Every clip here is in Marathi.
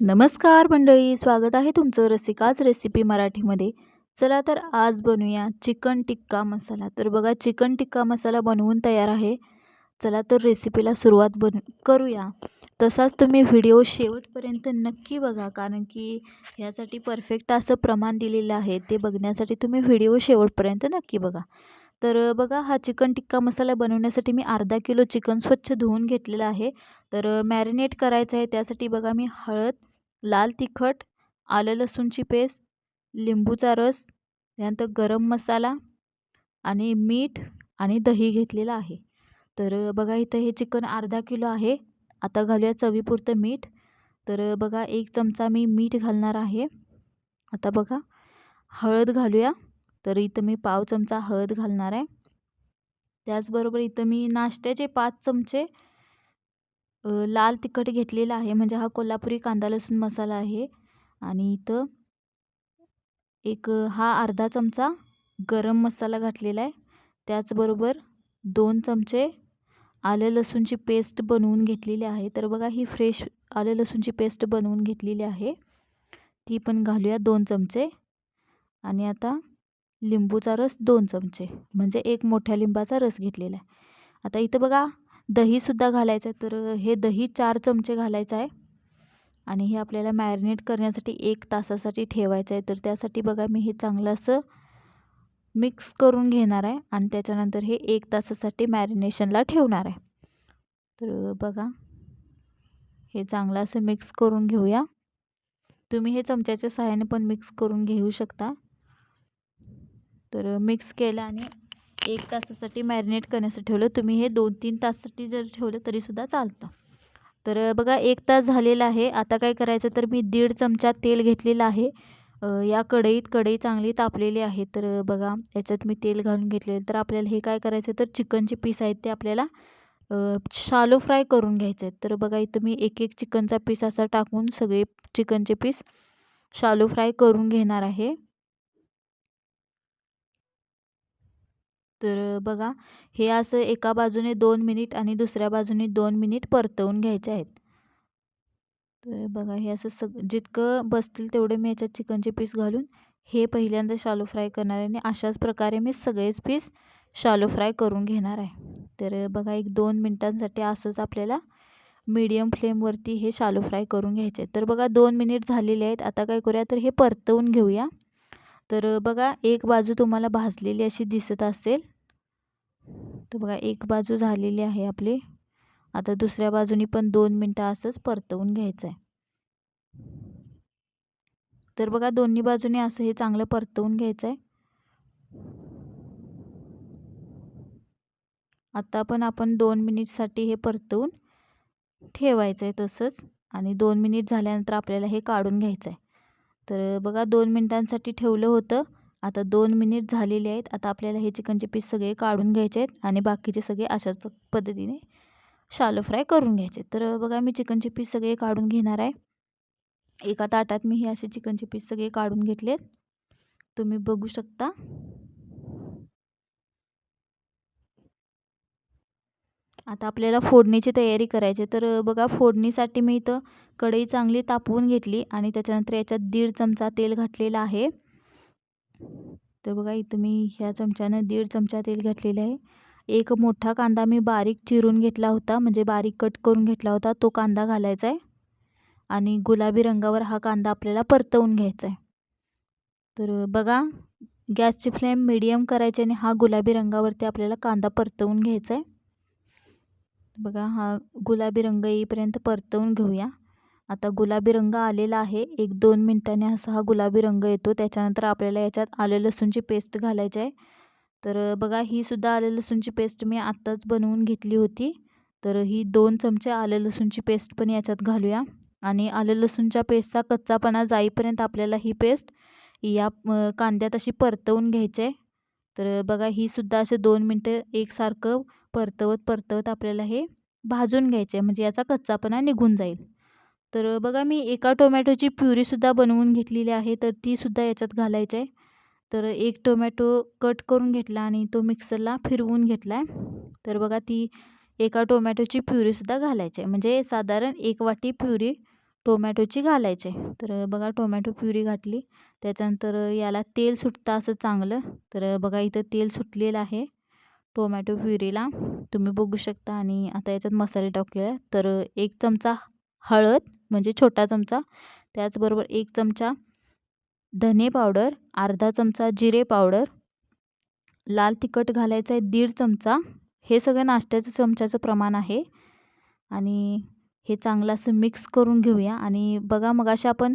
नमस्कार मंडळी स्वागत आहे तुमचं रसिकाच रेसिपी मराठीमध्ये. चला तर आज बनवूया चिकन टिक्का मसाला. तर बघा चिकन टिक्का मसाला बनवून तयार आहे. चला तर रेसिपीला सुरुवात बन करूया. तसाच तुम्ही व्हिडिओ शेवटपर्यंत नक्की बघा कारण की ह्यासाठी परफेक्ट असं प्रमाण दिलेलं आहे. ते बघण्यासाठी तुम्ही व्हिडिओ शेवटपर्यंत नक्की बघा. तर बघा हा चिकन टिक्का मसाला बनवण्यासाठी मी अर्धा किलो चिकन स्वच्छ धुवून घेतलेलं आहे. तर मॅरिनेट करायचं आहे त्यासाठी बघा मी हळद लाल तिखट आलं लसूणची पेस्ट लिंबूचा रस त्यानंतर गरम मसाला आणि मीठ आणि दही घेतलेलं आहे. तर बघा इथं हे चिकन अर्धा किलो आहे. आता घालूया चवीपुरतं मीठ. तर बघा एक चमचा मी मीठ घालणार आहे. आता बघा हळद घालूया. तर इथं मी पाव चमचा हळद घालणार आहे. त्याचबरोबर इथं मी नाश्त्याचे पाच चमचे लाल तिखट घेतलेला आहे. म्हणजे हा कोल्हापुरी कांदा लसूण मसाला आहे. आणि इथं एक हा अर्धा चमचा गरम मसाला घातलेला आहे. त्याचबरोबर दोन चमचे आलं लसूणची पेस्ट बनवून घेतलेली आहे. तर बघा ही फ्रेश आलं लसूणची पेस्ट बनवून घेतलेली आहे. ती पण घालूया दोन चमचे. आणि आता लिंबूचा रस दोन चमचे म्हणजे एक मोठ्या लिंबाचा रस घेतलेला आहे. आता इथं बघा दहीसुद्धा घालायचं आहे तर हे दही चार चमचे घालायचं आहे. आणि हे आपल्याला मॅरिनेट करण्यासाठी एक तासासाठी ठेवायचं आहे तर त्यासाठी बघा मी हे चांगलं असं मिक्स करून घेणार आहे आणि त्याच्यानंतर हे एक तासासाठी मॅरिनेशनला ठेवणार आहे. तर बघा हे चांगलं असं मिक्स करून घेऊया. तुम्ही हे चमच्याच्या सहाय्याने पण मिक्स करून घेऊ शकता. तर मिक्स केलं आणि एक तासासाठी मॅरिनेट करण्यासाठी ठेवलं. तुम्ही हे दोन तीन तासासाठी जर ठेवलं तरीसुद्धा चालतं. तर बघा एक तास झालेला आहे. आता काय करायचं तर मी दीड चमचा तेल घेतलेलं आहे. या कढईत कढई चांगली तापलेली आहे. तर बघा याच्यात मी तेल घालून घेतलेलं तर आपल्याला हे काय करायचं तर चिकनचे पीस आहेत ते आपल्याला शालो फ्राय करून घ्यायचे आहेत. तर बघा इथं मी एक एक चिकनचा पीस असा टाकून सगळे चिकनचे पीस शालो फ्राय करून घेणार आहे. तर बघा हे असं एका बाजूने दोन मिनिट आणि दुसऱ्या बाजूने दोन मिनिट परतवून घ्यायचे आहेत. तर बघा हे असं सग जितकं बसतील तेवढे मी याच्यात चिकनचे पीस घालून हे पहिल्यांदा शालो फ्राय करणार आहे आणि अशाच प्रकारे मी सगळेच पीस शालो फ्राय करून घेणार आहे. तर बघा एक दोन मिनटांसाठी असंच आपल्याला मीडियम फ्लेमवरती हे शालो फ्राय करून घ्यायचे आहेत. तर बघा दोन मिनिट झालेले आहेत. आता काय करूया? तर हे परतवून घेऊया. तर बघा एक बाजू तुम्हाला भाजलेली अशी दिसत असेल. तर बघा एक बाजू झालेली आहे आपली. आता दुसऱ्या बाजूनी पण दोन मिनटं असंच परतवून घ्यायचं आहे तर बघा दोन्ही बाजूने असं हे चांगलं परतवून घ्यायचं आहे आता पण आपण दोन मिनिटसाठी हे परतवून ठेवायचं आहे तसंच आणि दोन मिनिट झाल्यानंतर आपल्याला हे काढून घ्यायचं आहे तर बघा दोन मिनटांसाठी ठेवलं होतं. आता दोन मिनिट झालेले आहेत. आता आपल्याला हे चिकनचे पीस सगळे काढून घ्यायचे आहेत आणि बाकीचे सगळे अशाच पद्धतीने शालो फ्राय करून घ्यायचे तर बघा मी चिकनचे पीस सगळे काढून घेणार आहे. एका ताटात मी हे असे चिकनचे पीस सगळे काढून घेतलेत तुम्ही बघू शकता. आता आपल्याला फोडणीची तयारी करायची तर बघा फोडणीसाठी मी इथं कढई चांगली तापवून घेतली आणि त्याच्यानंतर याच्यात दीड चमचा तेल घातलेला आहे. तर बघा इथं मी ह्या चमच्यानं दीड चमचा तेल घातलेलं आहे. एक मोठा कांदा मी बारीक चिरून घेतला होता म्हणजे बारीक कट करून घेतला होता तो कांदा घालायचा आहे. आणि गुलाबी रंगावर हा कांदा आपल्याला परतवून घ्यायचा आहे. तर बघा गॅसची फ्लेम मिडियम करायची आणि हा गुलाबी रंगावरती आपल्याला कांदा परतवून घ्यायचा आहे. बघा हा गुलाबी रंग येईपर्यंत परतवून घेऊया. आता गुलाबी रंग आलेला आहे. एक दोन मिनटांनी असा हा गुलाबी रंग येतो. त्याच्यानंतर आपल्याला याच्यात आले लसूणची पेस्ट घालायची आहे. तर बघा ही सुद्धा आले लसूणची पेस्ट मी आत्ताच बनवून घेतली होती. तर ही दोन चमचे आले लसूणची पेस्ट पण याच्यात घालूया. आणि आले लसूणच्या पेस्टचा कच्चापणा जाईपर्यंत आपल्याला ही पेस्ट या कांद्यात अशी परतवून घ्यायची आहे. तर बघा ही सुद्धा असे दोन मिनटं एकसारखं परतवत परतवत आपल्याला हे भाजून घ्यायचे आहे. म्हणजे याचा कच्चापणा निघून जाईल. तर बघा मी एका टोमॅटोची प्युरीसुद्धा बनवून घेतलेली आहे तर तीसुद्धा याच्यात घालायची आहे. तर एक टोमॅटो कट करून घेतला आणि तो मिक्सरला फिरवून घेतला आहे. तर बघा ती एका टोमॅटोची प्युरीसुद्धा घालायची आहे. म्हणजे साधारण एक वाटी प्युरी टोमॅटोची घालायची आहे. तर बघा टोमॅटो प्युरी घातली. त्याच्यानंतर याला तेल सुटतं असं चांगलं. तर बघा इथं तेल सुटलेलं आहे टोमॅटो प्युरीला. तुम्ही बघू शकता आणि आता याच्यात मसाले टाकले तर एक चमचा हळद म्हणजे छोटा चमचा त्याचबरोबर एक चमचा धने पावडर अर्धा चमचा जिरे पावडर लाल तिखट घालायचं आहे दीड चमचा. हे सगळं नाश्त्याचं चमच्याचं प्रमाण आहे. आणि हे चांगलं असं मिक्स करून घेऊया. आणि बघा मग अशा आपण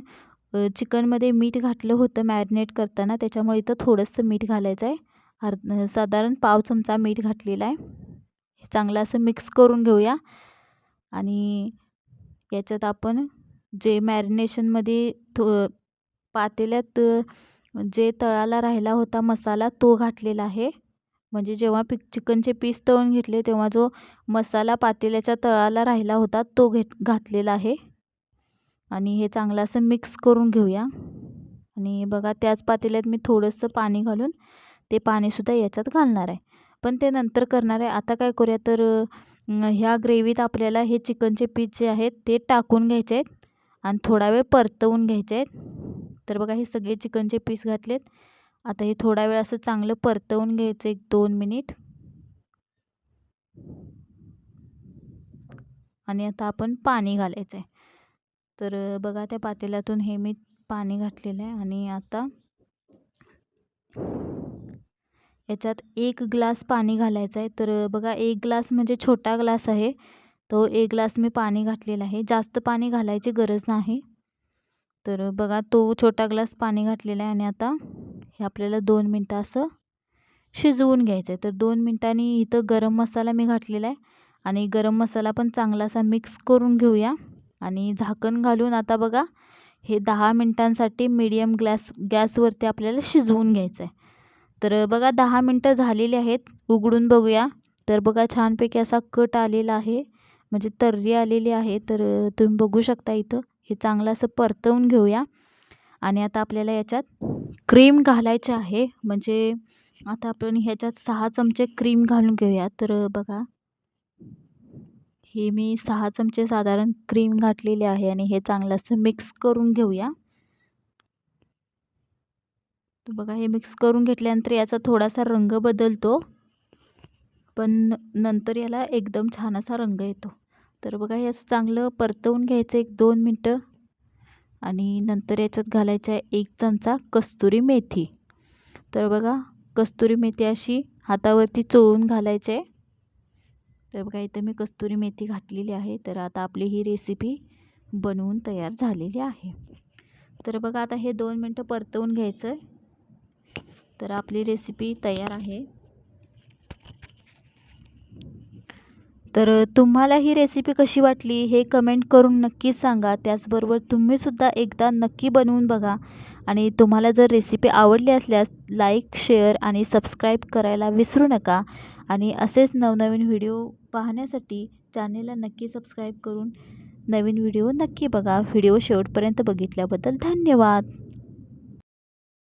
चिकनमध्ये मीठ घातलं होतं मॅरिनेट करताना त्याच्यामुळे इथं थोडंसं मीठ घालायचं आहे. अर्ध साधारण पाव चमचा मीठ घातलेला आहे. हे चांगलं असं मिक्स करून घेऊया. आणि याच्यात आपण जे मॅरिनेशनमध्ये थो पातेल्यात जे तळाला राहिला होता मसाला तो घातलेला आहे. म्हणजे जेव्हा पिक चिकनचे पीस तळून घेतले तेव्हा जो मसाला पातेल्याच्या तळाला राहिला होता तो घेत घातलेला आहे. आणि हे चांगलं असं मिक्स करून घेऊया. आणि बघा त्याच पातेल्यात मी थोडंसं पाणी घालून ते पाणीसुद्धा याच्यात घालणार आहे. पण ते नंतर करणार आहे. आता काय करूया तर ह्या ग्रेव्हीत आपल्याला हे चिकनचे पीस जे आहेत ते टाकून घ्यायचे आहेत आणि थोडा वेळ परतवून घ्यायचे आहेत. तर बघा हे सगळे चिकनचे पीस घातलेत. आता हे थोडा वेळ असं चांगलं परतवून घ्यायचं एक दोन मिनिट आणि आता आपण पाणी घालायचं आहे तर बघा त्या पातेल्यातून हे मी पाणी घातलेलं आहे आणि आता याच्यात एक ग्लास पाणी घालायचं आहे. तर बघा एक ग्लास म्हणजे छोटा ग्लास आहे. तो एक ग्लास मी पाणी घातलेला आहे. जास्त पाणी घालायची गरज नाही. तर बघा तो छोटा ग्लास पाणी घातलेला आहे आणि आता हे आपल्याला दोन मिनटं असं शिजवून घ्यायचं आहे. तर दोन मिनटांनी इथं गरम मसाला मी घातलेला आहे. आणि गरम मसाला पण चांगला असा मिक्स करून घेऊया. आणि झाकण घालून आता बघा हे दहा मिनटांसाठी मीडियम ग्लॅस गॅसवरती आपल्याला शिजवून घ्यायचं आहे. तर बघा दहा मिनटं झालेली आहेत उघडून बघूया. तर बघा छानपैकी असा कट आलेला आहे म्हणजे तर्री आलेली आहे. तर तुम्ही बघू शकता इथं हे चांगलं असं परतवून घेऊया. आणि आता आपल्याला याच्यात क्रीम घालायचे आहे म्हणजे आता आपण ह्याच्यात सहा चमचे क्रीम घालून घेऊया. तर बघा हे मी सहा चमचे साधारण क्रीम घातलेले आहे आणि हे चांगलं असं मिक्स करून घेऊया. तर बघा हे मिक्स करून घेतल्यानंतर याचा थोडासा रंग बदलतो. पण नंतर याला एकदम छान असा रंग येतो. तर बघा हे असं चांगलं परतवून घ्यायचं एक दोन मिनटं. आणि नंतर याच्यात घालायचा आहे एक चमचा कस्तुरी मेथी. तर बघा कस्तुरी मेथी अशी हातावरती चोळून घालायचे. आहे तर बघा इथं मी कस्तुरी मेथी घातलेली आहे. तर आता आपली ही रेसिपी बनवून तयार झालेली आहे. तर बघा आता हे दोन मिनटं परतवून घ्यायचं आहे तर आपली रेसिपी तयार आहे. तर तुम्हाला ही रेसिपी कशी वाटली हे कमेंट करून नक्कीच सांगा. त्याचबरोबर तुम्हीसुद्धा एकदा नक्की बनवून बघा. आणि तुम्हाला जर रेसिपी आवडली असल्यास लाईक शेअर आणि सबस्क्राईब करायला विसरू नका. आणि असेच नवनवीन व्हिडिओ पाहण्यासाठी चॅनेलला नक्की सबस्क्राईब करून नवीन व्हिडिओ नक्की बघा. व्हिडिओ शेवटपर्यंत बघितल्याबद्दल धन्यवाद.